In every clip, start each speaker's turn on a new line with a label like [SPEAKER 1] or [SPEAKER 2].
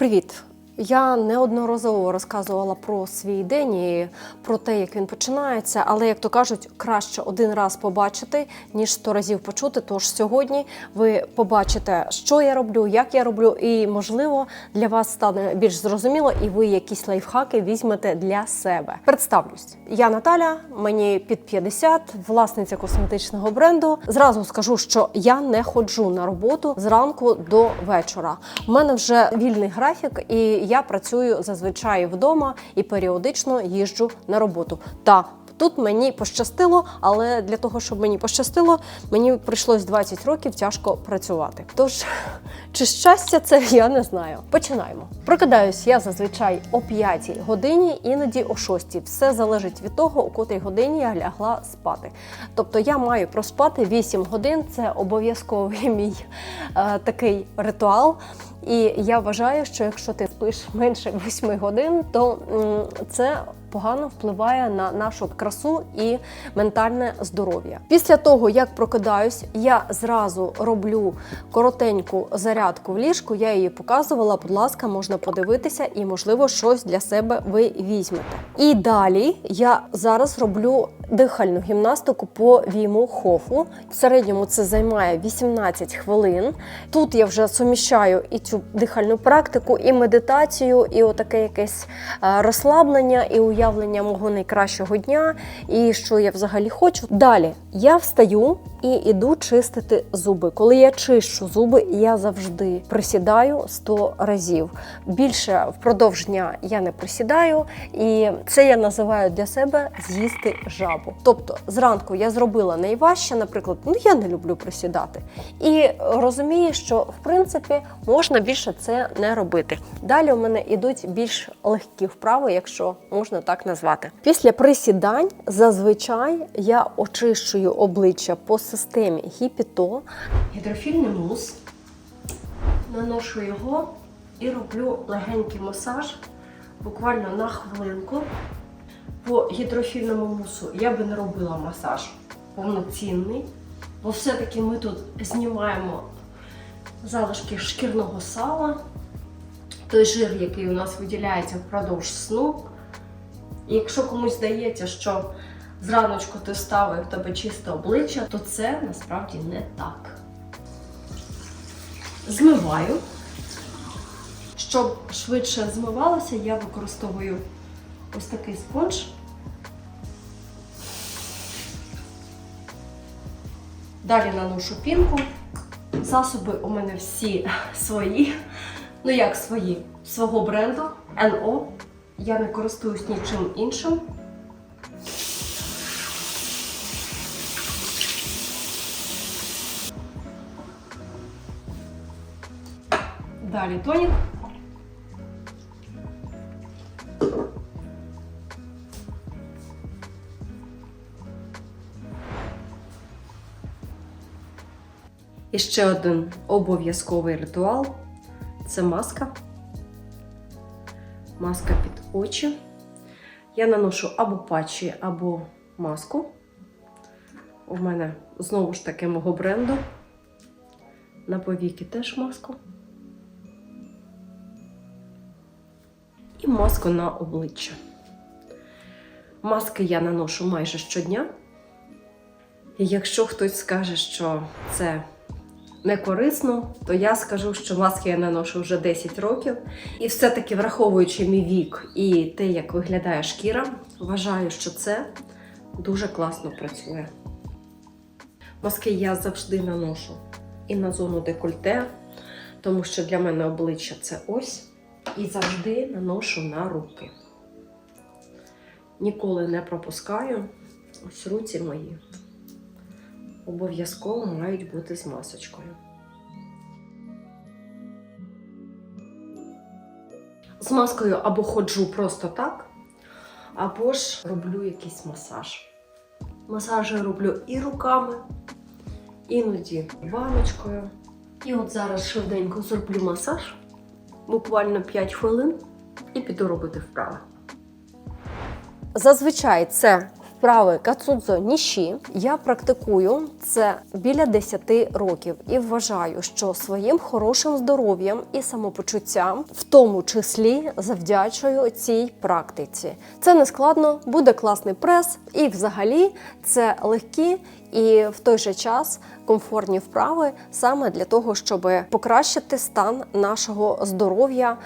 [SPEAKER 1] Привіт! Я неодноразово розказувала про свій день і про те, як він починається, але як то кажуть, краще один раз побачити, ніж сто разів почути. Тож сьогодні ви побачите, що я роблю, як я роблю, і можливо для вас стане більш зрозуміло, і ви якісь лайфхаки візьмете для себе. Представлюсь, я Наталя, мені під 50, власниця косметичного бренду. Зразу скажу, що я не ходжу на роботу зранку до вечора. У мене вже вільний графік, і я працюю зазвичай вдома і періодично їжджу на роботу. Та тут мені пощастило, але для того, щоб мені пощастило, мені прийшлось 20 років тяжко працювати. Тож, чи щастя це я не знаю. Починаємо. Прокидаюсь я зазвичай о 5 годині, іноді о 6. Все залежить від того, у котрій годині я лягла спати. Тобто я маю проспати 8 годин. Це обов'язковий мій е, такий ритуал. І я вважаю, що якщо ти спиш менше 8 годин, то м, це погано впливає на нашу красу і ментальне здоров'я. Після того, як прокидаюсь, я зразу роблю коротеньку зарядку в ліжку. Я її показувала. Будь ласка, можна подивитися, і можливо щось для себе ви візьмете. І далі я зараз роблю дихальну гімнастику по віму хофу. В середньому це займає 18 хвилин. Тут я вже суміщаю і цю дихальну практику, і медитацію, і отаке якесь е, розслаблення, і уявлення мого найкращого дня, і що я взагалі хочу. Далі я встаю і іду чистити зуби. Коли я чищу зуби, я завжди присідаю 100 разів. Більше впродовж дня я не присідаю, і це я називаю для себе з'їсти жабу. Тобто зранку я зробила найважче, наприклад, ну я не люблю присідати. І розумію, що в принципі можна більше це не робити. Далі у мене йдуть більш легкі вправи, якщо можна так назвати. Після присідань зазвичай я очищую обличчя по системі гіпіто. Гідрофільний мус. Наношу його і роблю легенький масаж буквально на хвилинку. По гідрофільному мусу я би не робила масаж повноцінний, бо все-таки ми тут знімаємо залишки шкірного сала, той жир, який у нас виділяється впродовж сну. І якщо комусь здається, що зраночку ти встав і в тебе чисте обличчя, то це насправді не так. Змиваю. Щоб швидше змивалося, я використовую ось такий спонж. Далі наношу пінку. Засоби у мене всі свої. Ну як свої? Свого бренду NO. Я не користуюсь нічим іншим. Далі тонік. І ще один обов'язковий ритуал це маска. Маска під очі. Я наношу або патчі, або маску. У мене знову ж таки мого бренду. На повіки теж маску. І маску на обличчя. Маски я наношу майже щодня. І якщо хтось скаже, що це не корисно, то я скажу, що маски я наношу вже 10 років. І все-таки, враховуючи мій вік і те, як виглядає шкіра, вважаю, що це дуже класно працює. Маски я завжди наношу і на зону декольте, тому що для мене обличчя це ось. І завжди наношу на руки. Ніколи не пропускаю. Ось руці мої обов'язково мають бути з масочкою. З маскою або ходжу просто так, або ж роблю якийсь масаж. Масажі роблю і руками, іноді баночкою. І от зараз швиденько зроблю масаж, буквально 5 хвилин, і піду робити вправи. Зазвичай це вправи кацудзо ніші я практикую це біля 10 років і вважаю, що своїм хорошим здоров'ям і самопочуттям, в тому числі, завдячую цій практиці. Це не складно, буде класний прес, і взагалі це легкі і в той же час комфортні вправи саме для того, щоб покращити стан нашого здоров'я.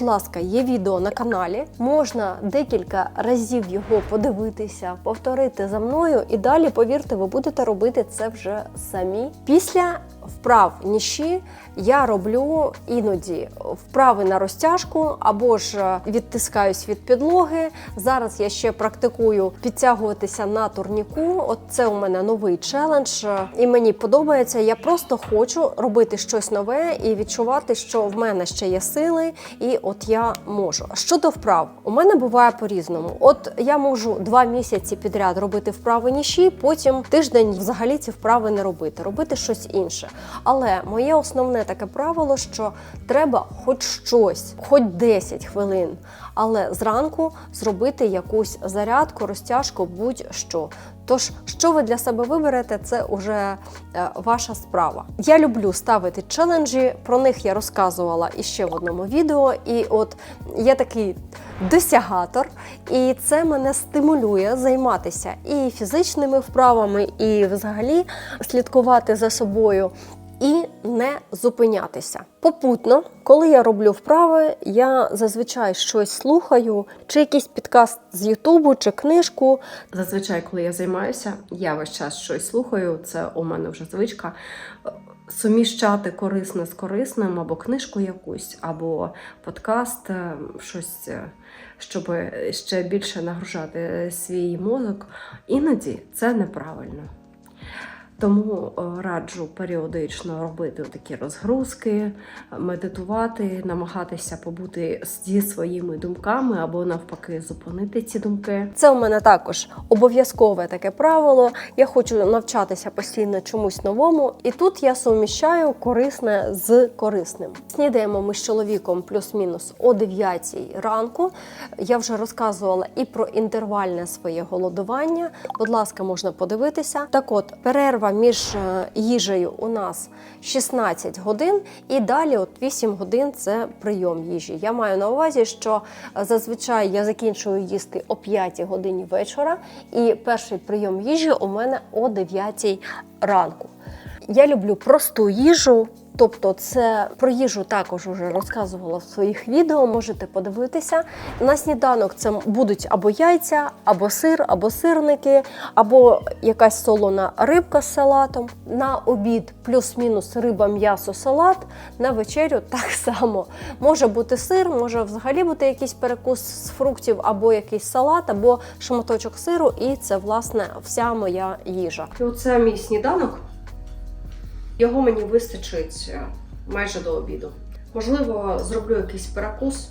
[SPEAKER 1] Будь ласка, є відео на каналі. Можна декілька разів його подивитися, повторити за мною, і далі, повірте, ви будете робити це вже самі. Після вправ ніші я роблю іноді вправи на розтяжку або ж відтискаюсь від підлоги. Зараз я ще практикую підтягуватися на турніку. От це у мене новий челендж, і мені подобається. Я просто хочу робити щось нове і відчувати, що в мене ще є сили, і от я можу. Щодо вправ, у мене буває по-різному. От я можу два місяці підряд робити вправи ніші, потім тиждень взагалі ці вправи не робити, робити щось інше. Але моє основне таке правило, що треба хоч щось, хоч 10 хвилин, але зранку зробити якусь зарядку, розтяжку, будь-що. Тож, що ви для себе виберете, це уже е, ваша справа. Я люблю ставити челенджі. Про них я розказувала іще в одному відео. І от я такий досягатор, і це мене стимулює займатися і фізичними вправами, і взагалі слідкувати за собою. І не зупинятися. Попутно, коли я роблю вправи, я зазвичай щось слухаю, чи якийсь підкаст з Ютубу, чи книжку. Зазвичай, коли я займаюся, я весь час щось слухаю. Це у мене вже звичка. Суміщати корисне з корисним, або книжку якусь, або подкаст, е, щось, е, щоб ще більше нагружати свій мозок. Іноді це неправильно. Тому е, раджу періодично робити такі розгрузки, медитувати, намагатися побути зі своїми думками або навпаки зупинити ці думки. Це у мене також обов'язкове таке правило. Я хочу навчатися постійно чомусь новому, і тут я суміщаю корисне з корисним. Снідаємо ми з чоловіком плюс-мінус о 9 ранку. Я вже розказувала і про інтервальне своє голодування. Будь ласка, можна подивитися. Так, от перерва між е, їжею у нас 16 годин, і далі, от 8 годин це прийом їжі. Я маю на увазі, що е, зазвичай я закінчую їсти о 5 годині вечора, і перший прийом їжі у мене о 9 ранку. Я люблю просту їжу. Тобто, це про їжу також вже розказувала в своїх відео. Можете подивитися. На сніданок це будуть або яйця, або сир, або сирники, або якась солона рибка з салатом. На обід плюс-мінус риба, м'ясо, салат. На вечерю так само. Може бути сир, може взагалі бути якийсь перекус з фруктів, або якийсь салат, або шматочок сиру, і це власне вся моя їжа. Оце мій сніданок. Його мені вистачить е, майже до обіду. Можливо, зроблю якийсь перекус,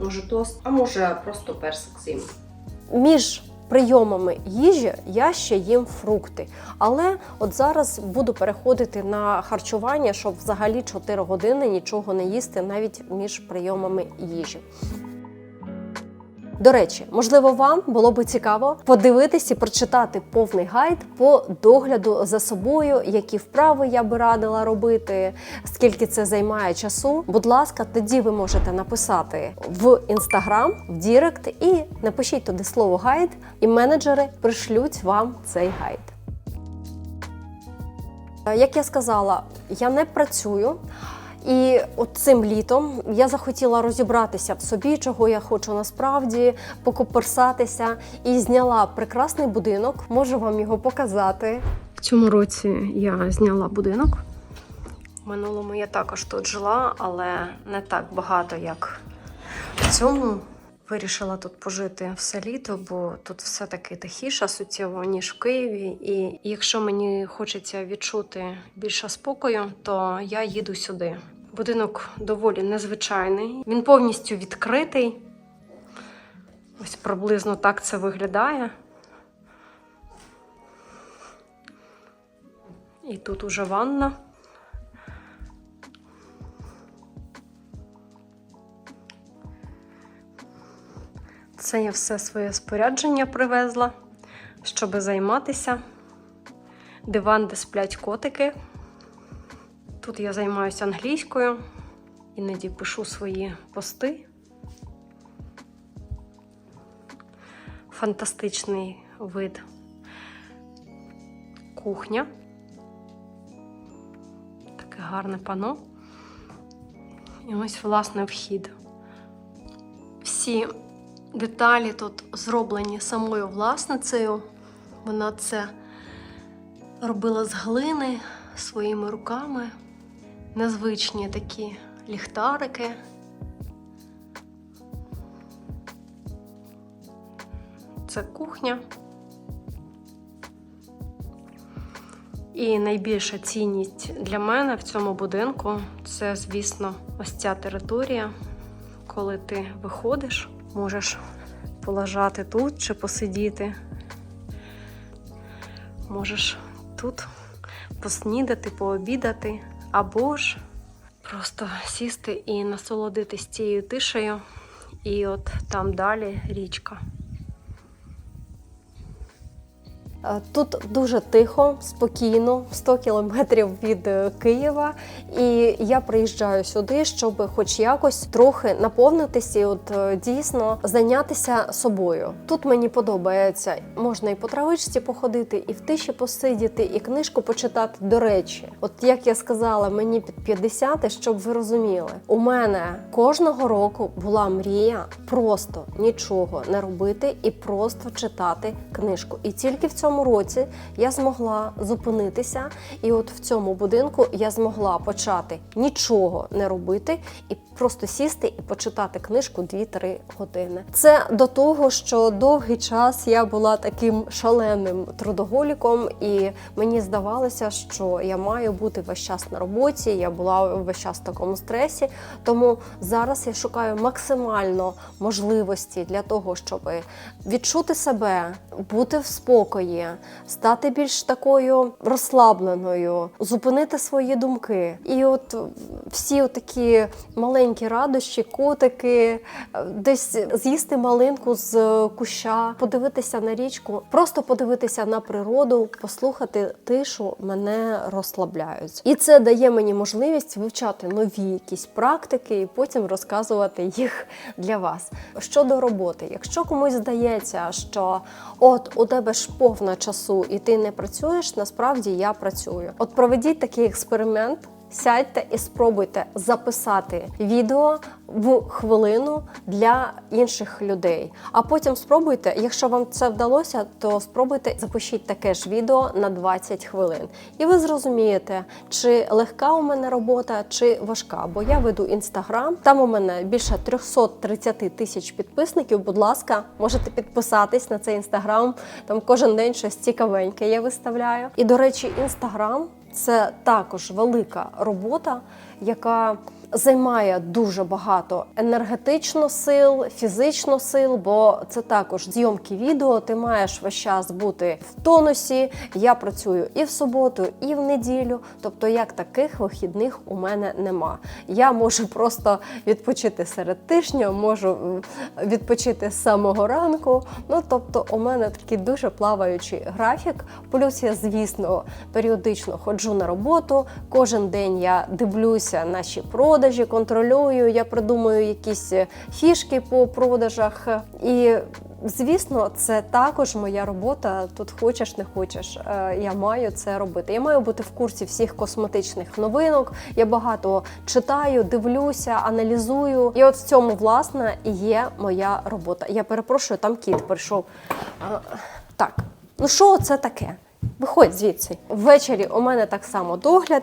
[SPEAKER 1] може тост, а може просто персик з'їм. Між прийомами їжі я ще їм фрукти. Але от зараз буду переходити на харчування, щоб взагалі 4 години нічого не їсти навіть між прийомами їжі. До речі, можливо, вам було би цікаво подивитись і прочитати повний гайд по догляду за собою, які вправи я би радила робити, скільки це займає часу. Будь ласка, тоді ви можете написати в інстаграм, в Дірект і напишіть туди слово гайд, і менеджери пришлють вам цей гайд. Як я сказала, я не працюю. І от цим літом я захотіла розібратися в собі, чого я хочу насправді, покоперсатися, і зняла прекрасний будинок. Можу вам його показати. В цьому році я зняла будинок. В минулому я також тут жила, але не так багато, як в цьому. Вирішила тут пожити все літо, бо тут все-таки тихіше суттєво, ніж в Києві. І якщо мені хочеться відчути більше спокою, то я їду сюди. Будинок доволі незвичайний. Він повністю відкритий. Ось приблизно так це виглядає. І тут уже ванна. Це я все своє спорядження привезла, щоб займатися. Диван, де сплять котики. Тут я займаюся англійською, іноді пишу свої пости. Фантастичний вид кухня. Таке гарне пано. І ось, власне, вхід. Всі деталі тут зроблені самою власницею. Вона це робила з глини своїми руками. Незвичні такі ліхтарики. Це кухня. І найбільша цінність для мене в цьому будинку це, звісно, ось ця територія, коли ти виходиш, можеш полежати тут чи посидіти. Можеш тут поснідати, пообідати, або ж просто сісти і насолодитись цією тишею. І от там далі річка. Тут дуже тихо, спокійно, 100 кілометрів від е, Києва. І я приїжджаю сюди, щоб хоч якось трохи наповнитися і от е, дійсно зайнятися собою. Тут мені подобається, можна і по травичці походити, і в тиші посидіти, і книжку почитати. До речі, от як я сказала, мені під 50, щоб ви розуміли, у мене кожного року була мрія просто нічого не робити і просто читати книжку. І тільки в цьому році я змогла зупинитися, і от в цьому будинку я змогла почати нічого не робити і просто сісти і почитати книжку 2-3 години. Це до того, що довгий час я була таким шаленим трудоголіком, і мені здавалося, що я маю бути весь час на роботі. Я була весь час в такому стресі. Тому зараз я шукаю максимально можливості для того, щоб відчути себе, бути в спокої, стати більш такою розслабленою, зупинити свої думки. І от всі такі маленькі радощі, котики, десь з'їсти малинку з куща, подивитися на річку, просто подивитися на природу, послухати тишу, мене розслабляють. І це дає мені можливість вивчати нові якісь практики і потім розказувати їх для вас. Щодо роботи, якщо комусь здається, що от у тебе ж повна часу і ти не працюєш, насправді я працюю. От проведіть такий експеримент. Сядьте і спробуйте записати відео в хвилину для інших людей. А потім спробуйте, якщо вам це вдалося, то спробуйте запишіть таке ж відео на 20 хвилин. І ви зрозумієте, чи легка у мене робота, чи важка. Бо я веду інстаграм. Там у мене більше 330 тисяч підписників. Будь ласка, можете підписатись на цей інстаграм. Там кожен день щось цікавеньке я виставляю. І до речі, інстаграм це також велика робота, яка займає дуже багато енергетично сил, фізично сил, бо це також зйомки відео. Ти маєш весь час бути в тонусі. Я працюю і в суботу, і в неділю. Тобто, як таких вихідних у мене нема. Я можу просто відпочити серед тижня, можу відпочити з самого ранку. Ну тобто, у мене такий дуже плаваючий графік. Плюс я, звісно, періодично ходжу на роботу. Кожен день я дивлюся наші продажі, контролюю, я придумую якісь фішки по продажах. І звісно, це також моя робота. Тут хочеш, не хочеш. е, Я маю це робити. Я маю бути в курсі всіх косметичних новинок. Я багато читаю, дивлюся, аналізую. І от в цьому власне є моя робота. Я перепрошую, там кіт прийшов. Е, Так, ну що це таке? Виходь звідси. Ввечері у мене так само догляд.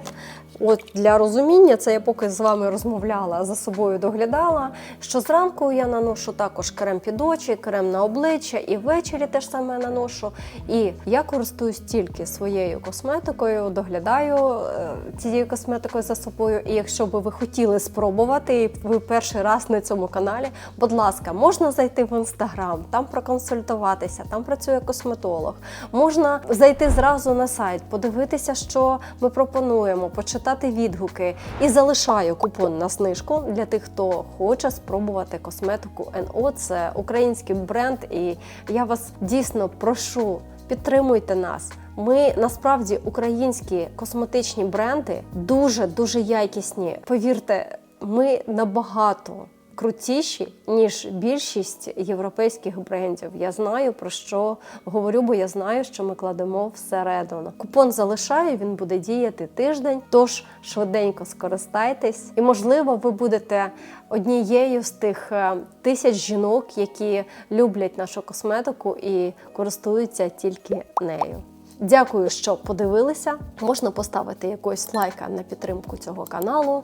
[SPEAKER 1] От для розуміння, це я поки з вами розмовляла, за собою доглядала. Що зранку я наношу також крем під очі, крем на обличчя, і ввечері теж саме наношу. І я користуюсь тільки своєю косметикою, доглядаю е, цією косметикою за собою. І якщо би ви хотіли спробувати, і ви перший раз на цьому каналі, будь ласка, можна зайти в інстаграм, там проконсультуватися, там працює косметолог. Можна зайти зразу на сайт, подивитися, що ми пропонуємо, почитати відгуки. І залишаю купон на знижку для тих, хто хоче спробувати косметику НО. Це український бренд, і я вас дійсно прошу. Підтримуйте нас. Ми насправді українські косметичні бренди дуже дуже якісні. Повірте, ми набагато крутіші ніж більшість європейських брендів. Я знаю про що говорю, бо я знаю, що ми кладемо всередину. Купон залишаю, він буде діяти тиждень. Тож швиденько скористайтесь, і можливо, ви будете однією з тих е, тисяч жінок, які люблять нашу косметику і користуються тільки нею. Дякую, що подивилися. Можна поставити якогось лайка на підтримку цього каналу,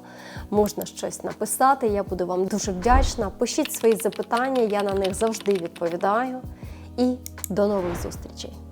[SPEAKER 1] можна щось написати. Я буду вам дуже вдячна. Пишіть свої запитання, я на них завжди відповідаю. І до нових зустрічей!